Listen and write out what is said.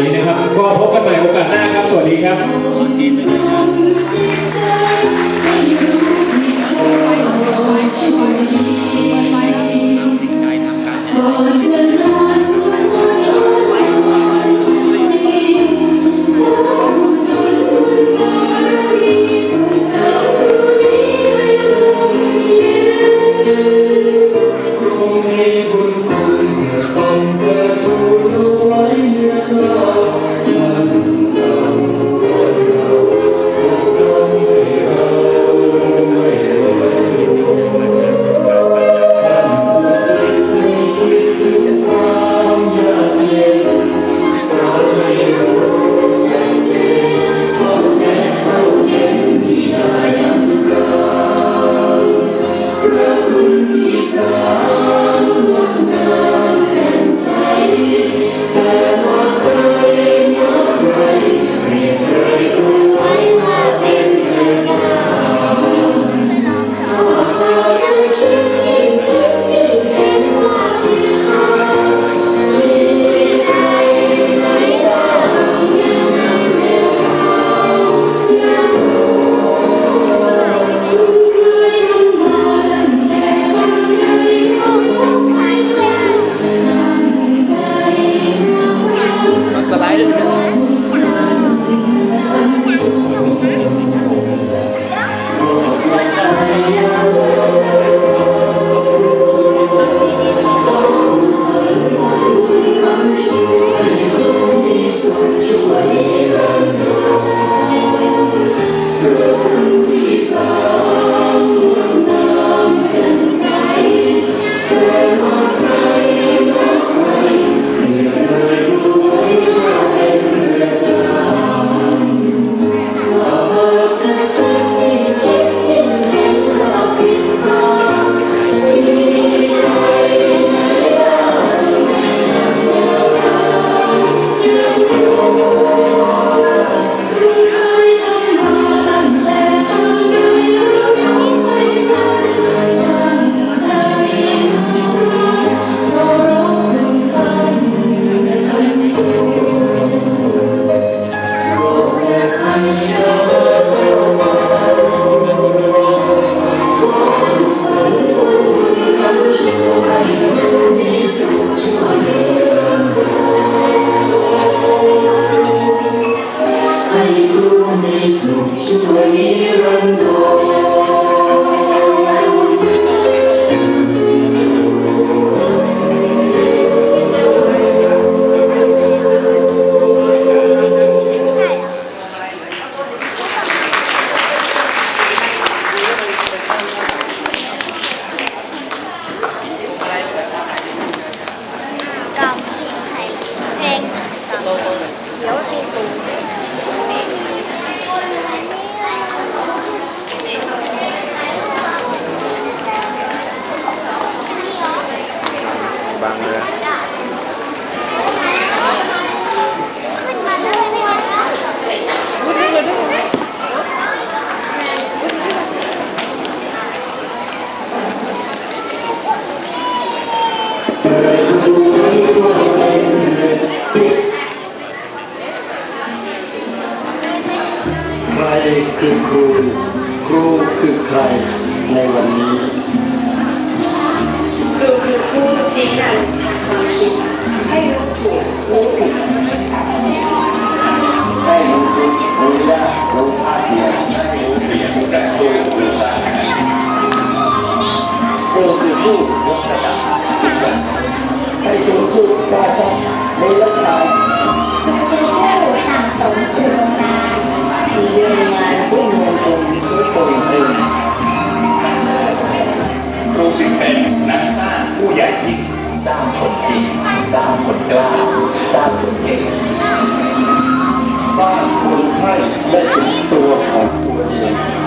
นนี้นะครับ ก็พบกันใหม่โอกาสหน้าครับ สวัสดีครับพรุ่งนี้บุญคุณจะต้องเกิด ให้ ใครคือครู ครูคือใครในวันนี้ ครูคือผู้ชี้นำความคิดให้รู้ถูกรู้ผิดให้รู้จุดรู้ยากรู้ภาคเดียวรู้เปลี่ยนและสู้รู้สร้างครูคือผู้ยกระดับ จุดแปดสองในเลือดสาวเรื่องงานพุ่งเงินตรงทุกคนเองรู้จึงเป็นนักสร้างผู้ใหญ่ยิ่งสร้างคนจริง สร้างคนกล้า สร้างคนเก่งสร้างคนให้ได้เป็นตัวของตัวเอง